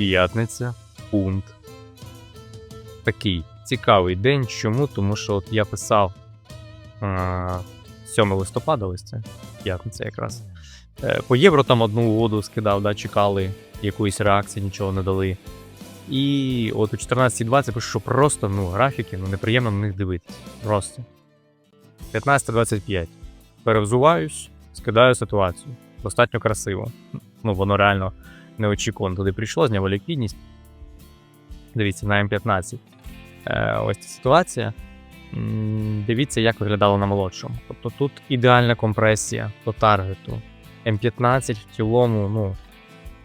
П'ятниця, пункт. Такий цікавий день. Чому? Тому що от я писав е, 7 листопада, ось це п'ятниця якраз. Е, по євро там одну угоду скидав, да, чекали якоїсь реакції, нічого не дали. І от о 14.20 пишу, що просто ну, графіки, ну неприємно на них дивитися. Просто. 15.25. Перевзуваюсь, скидаю ситуацію. Достатньо красиво. Ну, воно реально неочікувано туди прийшло, зняв ліквідність. Дивіться, на М15. Е, ось ця ситуація. Дивіться, як виглядало на молодшому. Тобто тут ідеальна компресія по таргету. М15 в цілому, ну,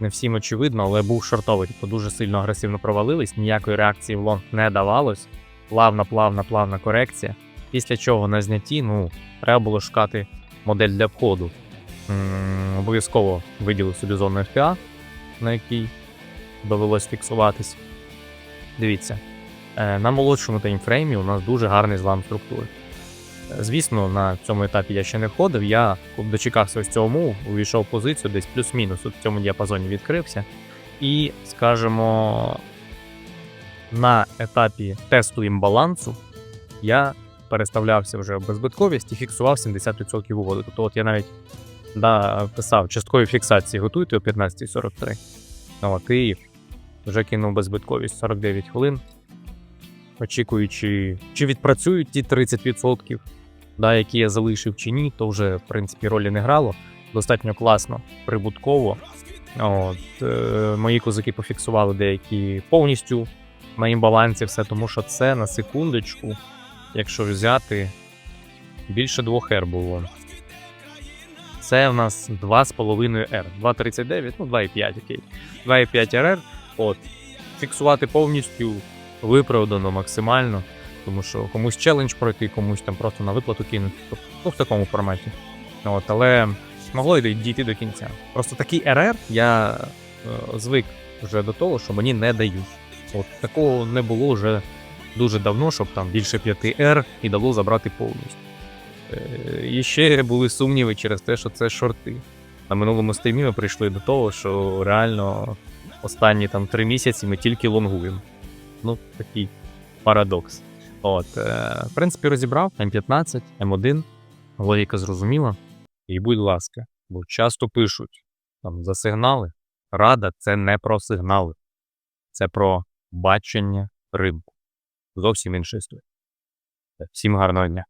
не всім очевидно, але був шортовий, тобто дуже сильно агресивно провалились, ніякої реакції в лонг не давалось. Плавна, плавна, плавна корекція. Після чого на знятті, ну, треба було шукати модель для входу. Обов'язково виділив собі зону FPA, на якій довелось фіксуватись. Дивіться, е, на молодшому таймфреймі у нас дуже гарний злам структури. Е, Звісно, на цьому етапі я ще не входив. Я дочекався ось цього увійшов в позицію, десь плюс-мінус в цьому діапазоні відкрився. І, скажімо, на етапі тесту імбалансу я переставлявся вже в беззбитковість і фіксував 70% угоди. Тобто, от я навіть да, писав часткові фіксації готуйте о 15.43. От, і вже кинув беззбитковість 49 хвилин, очікуючи, чи відпрацюють ті 30%, да, які я залишив чи ні, то вже, в принципі, ролі не грало. Достатньо класно, прибутково. От, е, мої козаки пофіксували деякі повністю на імбалансі все, тому що це на секундочку, якщо взяти, більше 2 R було. Це в нас 2,5 R. 2,39, ну 2,5, окей. 2,5 RR. От. Фіксувати повністю виправдано максимально, тому що комусь челендж пройти, комусь там просто на виплату кинути. Тобто, ну, в такому форматі. От, але могло й дійти до кінця. Просто такий RR я е, звик вже до того, що мені не дають. От такого не було вже дуже давно, щоб там більше 5 R і дало забрати повністю. Е, І ще були сумніви через те, що це шорти. На минулому стрімі ми прийшли до того, що реально останні там три місяці ми тільки лонгуємо. Ну, такий парадокс. От, е, в принципі, розібрав М15, М1, логіка зрозуміла. І будь ласка, бо часто пишуть там за сигнали. Рада це не про сигнали, це про бачення ринку. Зовсім інша історія. Всім гарного дня.